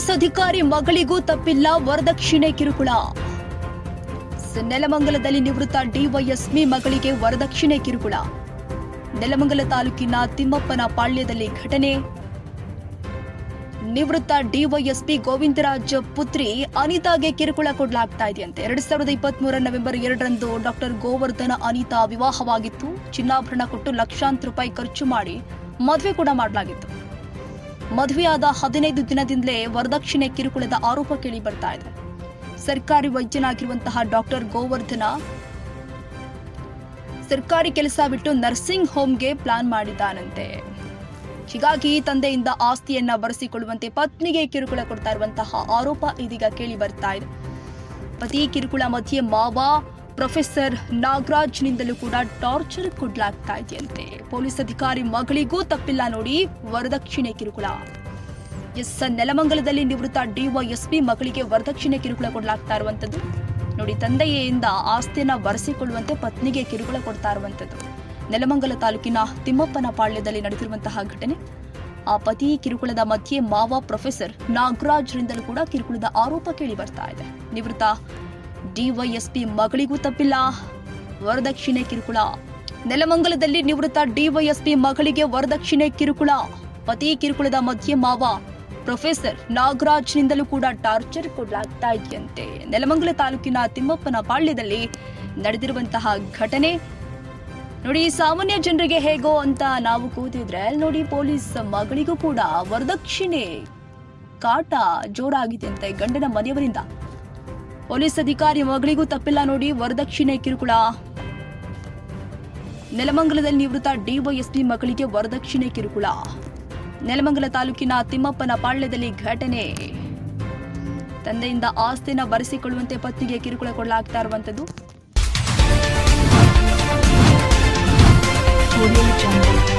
Police ಅಧಿಕಾರಿ ಮಗಳಿಗೂ ತಪ್ಪಿಲ್ಲ ವರದಕ್ಷಿಣೆ ಕಿರುಕುಳ. ನೆಲಮಂಗಲದಲ್ಲಿ ನಿವೃತ್ತ ಡಿವೈಎಸ್ಪಿ ಮಗಳಿಗೆ ವರದಕ್ಷಿಣೆ ಕಿರುಕುಳ. ನೆಲಮಂಗಲ ತಾಲೂಕಿನ ತಿಮ್ಮಪ್ಪನ ಪಾಳ್ಯದಲ್ಲಿ ಘಟನೆ. ನಿವೃತ್ತ ಡಿವೈಎಸ್ಪಿ ಗೋವಿಂದರಾಜ್ ಪುತ್ರಿ ಅನಿತಾಗೆ ಕಿರುಕುಳ ಕೊಡಲಾಗ್ತಾ ಇದೆಯಂತೆ. ಎರಡ್ ಸಾವಿರದ ಇಪ್ಪತ್ತ್ ಮೂರ ನವೆಂಬರ್ ಎರಡರಂದು ಡಾಕ್ಟರ್ ಗೋವರ್ಧನ ಅನಿತಾ ವಿವಾಹವಾಗಿತ್ತು. ಚಿನ್ನಾಭರಣ ಕೊಟ್ಟು ಲಕ್ಷಾಂತರ ರೂಪಾಯಿ ಖರ್ಚು ಮಾಡಿ ಮದುವೆ ಕೂಡ ಮಾಡಲಾಗಿತ್ತು. ಮದುವೆಯಾದ ಹದಿನೈದು ದಿನದಿಂದಲೇ ವರದಕ್ಷಿಣೆ ಕಿರುಕುಳದ ಆರೋಪ ಕೇಳಿ ಬರ್ತಾ ಇದೆ. ಸರ್ಕಾರಿ ವೈದ್ಯನಾಗಿರುವಂತಹ ಡಾಕ್ಟರ್ ಗೋವರ್ಧನ ಸರ್ಕಾರಿ ಕೆಲಸ ಬಿಟ್ಟು ನರ್ಸಿಂಗ್ ಹೋಮ್ಗೆ ಪ್ಲಾನ್ ಮಾಡಿದ್ದಾನಂತೆ. ಹೀಗಾಗಿ ತಂದೆಯಿಂದ ಆಸ್ತಿಯನ್ನ ಬರೆಸಿಕೊಳ್ಳುವಂತೆ ಪತ್ನಿಗೆ ಕಿರುಕುಳ ಕೊಡ್ತಾ ಇರುವಂತಹ ಆರೋಪ ಇದೀಗ ಕೇಳಿ ಬರ್ತಾ ಇದೆ. ಪತಿ ಕಿರುಕುಳ ಮಧ್ಯೆ ಮಾವ ಪ್ರೊಫೆಸರ್ ನಾಗರಾಜ್ನಿಂದಲೂ ಕೂಡ ಟಾರ್ಚರ್ ಕೊಡ್ಲಾಗ್ತಾ ಇದೆಯಂತೆ. ಪೊಲೀಸ್ ಅಧಿಕಾರಿ ಮಗಳಿಗೂ ತಪ್ಪಿಲ್ಲ ನೋಡಿ ವರದಕ್ಷಿಣೆ ಕಿರುಕುಳ. ಎಸ್ ನೆಲಮಂಗಲದಲ್ಲಿ ನಿವೃತ್ತ ಡಿವೈಎಸ್ಪಿ ಮಗಳಿಗೆ ವರದಕ್ಷಿಣೆ ಕಿರುಕುಳ ಕೊಡಲಾಗ್ತಾ ಇರುವಂತದ್ದು ನೋಡಿ, ತಂದೆಯಿಂದ ಆಸ್ತಿಯನ್ನ ಬರೆಸಿಕೊಳ್ಳುವಂತೆ ಪತ್ನಿಗೆ ಕಿರುಕುಳ ಕೊಡ್ತಾ ಇರುವಂತದ್ದು ನೆಲಮಂಗಲ ತಾಲೂಕಿನ ತಿಮ್ಮಪ್ಪನ ಪಾಳ್ಯದಲ್ಲಿ ನಡೆದಿರುವಂತಹ ಘಟನೆ. ಆ ಪತಿ ಕಿರುಕುಳದ ಮಧ್ಯೆ ಮಾವ ಪ್ರೊಫೆಸರ್ ನಾಗರಾಜ್ರಿಂದಲೂ ಕೂಡ ಕಿರುಕುಳದ ಆರೋಪ ಕೇಳಿ ಬರ್ತಾ ಇದೆ. ನಿವೃತ್ತ ಡಿವೈಎಸ್ಪಿ ಮಗಳಿಗೂ ತಪ್ಪಿಲ್ಲ. ವರದಕ್ಷಿಣೆ ಕಿರುಕುಳ. ನೆಲಮಂಗಲದಲ್ಲಿ ನಿವೃತ್ತ ಡಿವೈಎಸ್ಪಿ ಮಗಳಿಗೆ ವರದಕ್ಷಿಣೆ ಕಿರುಕುಳ. ಪತಿ ಕಿರುಕುಳದ ಮಧ್ಯೆ ಮಾವ. ಪ್ರೊಫೆಸರ್ ನಾಗರಾಜ್ನಿಂದಲೂ ಕೂಡ ಟಾರ್ಚರ್ ಕೊಡಲಾಗ್ತಾ ಇದೆಯಂತೆ. ನೆಲಮಂಗಲ ತಾಲೂಕಿನ ತಿಮ್ಮಪ್ಪನ ಪಾಳ್ಯದಲ್ಲಿ ನಡೆದಿರುವಂತಹ ಘಟನೆ. ನೋಡಿ, ಸಾಮಾನ್ಯ ಜನರಿಗೆ ಹೇಗೋ ಅಂತ ನಾವು ಕೂತಿದ್ರೆ ಅಲ್ಲಿ ನೋಡಿ, ಪೊಲೀಸ್ ಮಗಳಿಗೂ ಕೂಡ ವರದಕ್ಷಿಣೆ ಕಾಟ ಜೋರಾಗಿದೆ ಅಂತೆ ಗಂಡನ ಮನೆಯವರಿಂದ. ಪೊಲೀಸ್ ಅಧಿಕಾರಿ ಮಗಳಿಗೂ ತಪ್ಪಿಲ್ಲ ನೋಡಿ ವರದಕ್ಷಿಣೆ ಕಿರುಕುಳ. ನೆಲಮಂಗಲದಲ್ಲಿ ನಿವೃತ್ತ ಡಿವೈಎಸ್ಪಿ ಮಗಳಿಗೆ ವರದಕ್ಷಿಣೆ ಕಿರುಕುಳ. ನೆಲಮಂಗಲ ತಾಲೂಕಿನ ತಿಮ್ಮಪ್ಪನ ಪಾಳ್ಯದಲ್ಲಿ ಘಟನೆ. ತಂದೆಯಿಂದ ಆಸ್ತಿನ ಬರೆಸಿಕೊಳ್ಳುವಂತೆ ಪತ್ನಿಗೆ ಕಿರುಕುಳ ಕೊಡಲಾಗ್ತಾ Jungle.